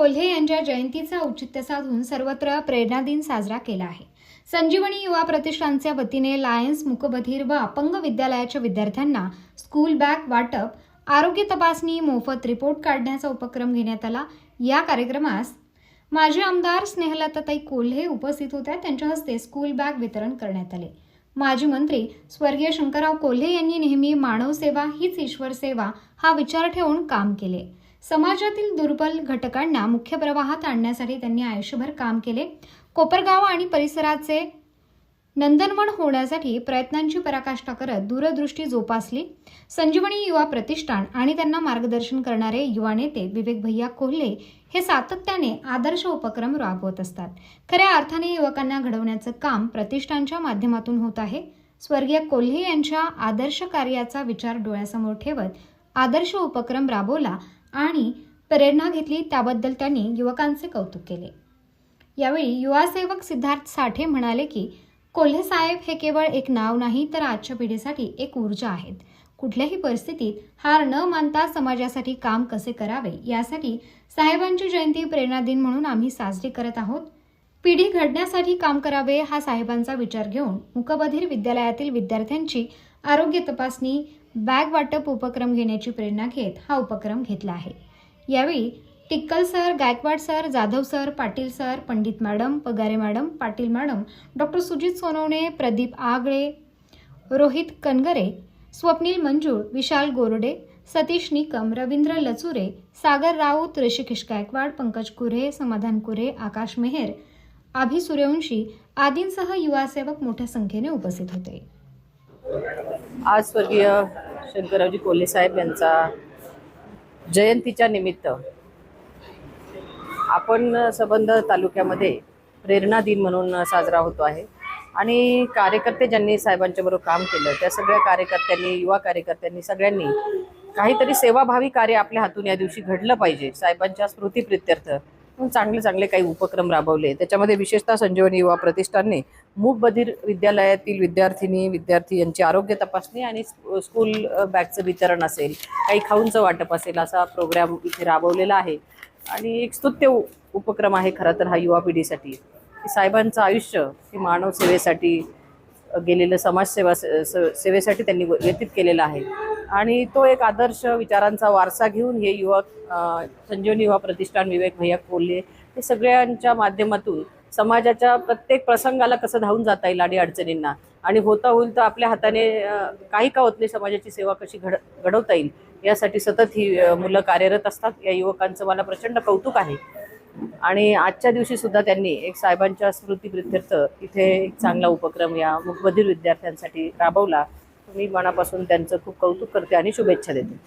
कोल्हे यांच्या जयंतीचा औचित्य साधून सर्वत्र प्रेरणा दिन साजरा केला आहे. संजीवनी युवा प्रतिष्ठानच्या वतीने लायन्स मुकबधीर व अपंग विद्यालयाच्या विद्यार्थ्यांना स्कूल बॅग वाटप आरोग्य तपासणी मोफत रिपोर्ट काढण्याचा उपक्रम घेण्यात आला. या कार्यक्रमास माजी आमदार स्नेहलताताई कोल्हे उपस्थित होत्या. त्यांच्या हस्ते स्कूल बॅग वितरण करण्यात आले. माजी मंत्री स्वर्गीय शंकरराव कोल्हे यांनी नेहमी मानव सेवा हीच ईश्वर सेवा हा विचार ठेवून काम केले. समाजातील दुर्बल घटकांना मुख्य प्रवाहात आणण्यासाठी त्यांनी आयुष्यभर काम केले. कोपरगाव आणि परिसराचे नंदनवन होण्यासाठी प्रयत्नांची पराकाष्ठा करत दूरदृष्टी जोपासली. संजीवनी युवा प्रतिष्ठान आणि त्यांना मार्गदर्शन करणारे युवा नेते विवेक भैया कोल्हे हे सातत्याने आदर्श उपक्रम राबवत असतात. खऱ्या अर्थाने युवकांना घडवण्याचं काम प्रतिष्ठानच्या माध्यमातून होत आहे. स्वर्गीय कोल्हे यांच्या आदर्श कार्याचा विचार डोळ्यासमोर ठेवत आदर्श उपक्रम राबवला आणि प्रेरणा घेतली त्याबद्दल त्यांनी युवकांचे कौतुक केले. यावेळी युवासेवक सिद्धार्थ साठे म्हणाले की कोल्हे साहेब हे केवळ एक नाव नाही तर आजच्या पिढीसाठी एक ऊर्जा आहेत. कुठल्याही परिस्थितीत हार न मानता समाजासाठी काम कसे करावे यासाठी साहेबांची जयंती प्रेरणा दिन म्हणून आम्ही साजरी करत आहोत. पिढी घडण्यासाठी काम करावे हा साहेबांचा विचार घेऊन मुकबधीर विद्यालयातील विद्यार्थ्यांची आरोग्य तपासणी बॅग वाटप उपक्रम घेण्याची प्रेरणा घेत हा उपक्रम घेतला आहे. यावेळी Tikkal sir Gaikwad sir Jadhav sir Patil sir Pandit madam Pagare madam Patil madam doctor Sujit Sonawane Pradeep Agale Rohit Kangare Swapnil मंजूळ विशाल गोरडे सतीश निकम रवींद्र लचुरे सागर राऊत ऋषिकेश गायकवाड पंकज कुरे समाधान कुरे आकाश मेहेर आभी सूर्यवंशी आदींसह युवासेवक मोठ्या संख्येने उपस्थित होते. आज स्वर्गीय शंकररावजी कोल्हे साहेब यांचा जयंतीच्या निमित्त आपण सबंध तालुक्यामध्ये प्रेरणा दिन म्हणून साजरा होतो आहे. आणि कार्यकर्ते ज्यांनी साहेबांच्या बरोबर काम केलं त्या सगळ्या कार्यकर्त्यांनी युवा कार्यकर्त्यांनी सगळ्यांनी काहीतरी सेवाभावी कार्य आपल्या हातून या दिवशी घडलं पाहिजे साहेबांच्या स्मृतीप्रित्यर्थ. म्हणून चांगले चांगले काही उपक्रम राबवले. त्याच्यामध्ये विशेषतः संजीवनी युवा प्रतिष्ठानने मूक बधीर विद्यालयातील विद्यार्थिनी विद्यार्थी यांची आरोग्य तपासणी आणि स्कू- स्कूल बॅगचं वितरण असेल. काही खाऊंचं वाटप असेल असा प्रोग्राम इथे राबवलेला आहे. आणि एक स्तुत्य उपक्रम आहे खरं तर हा युवा पिढीसाठी. साहेबांचं आयुष्य हे मानव सेवेसाठी गेलेलं समाजसेवा स- सेवेसाठी त्यांनी व- व्यतीत केलेलं आहे. आणि तो एक आदर्श विचारांचा वारसा घेऊन हे युवक संजीवनी युवा प्रतिष्ठान विवेक भैया कोल्हे हे सगळ्यांच्या माध्यमातून समाजाच्या प्रत्येक प्रसंगाला कसं धावून जाता येईल आणि अडचणींना? आणि होता होईल तर आपल्या हाताने काही का होत नाही समाजाची सेवा कशी घड घडवता येईल? यासाठी सतत ही मुलं कार्यरत असतात. या युवकांचं मला प्रचंड कौतुक आहे. आणि आजच्या दिवशी सुद्धा त्यांनी एक साहेबांच्या स्मृतीप्रित्यर्थ इथे एक चांगला उपक्रम या मुकबधीर विद्यार्थ्यांसाठी राबवला. मी मनापासून त्यांचं खूप कौतुक करते आणि शुभेच्छा देते.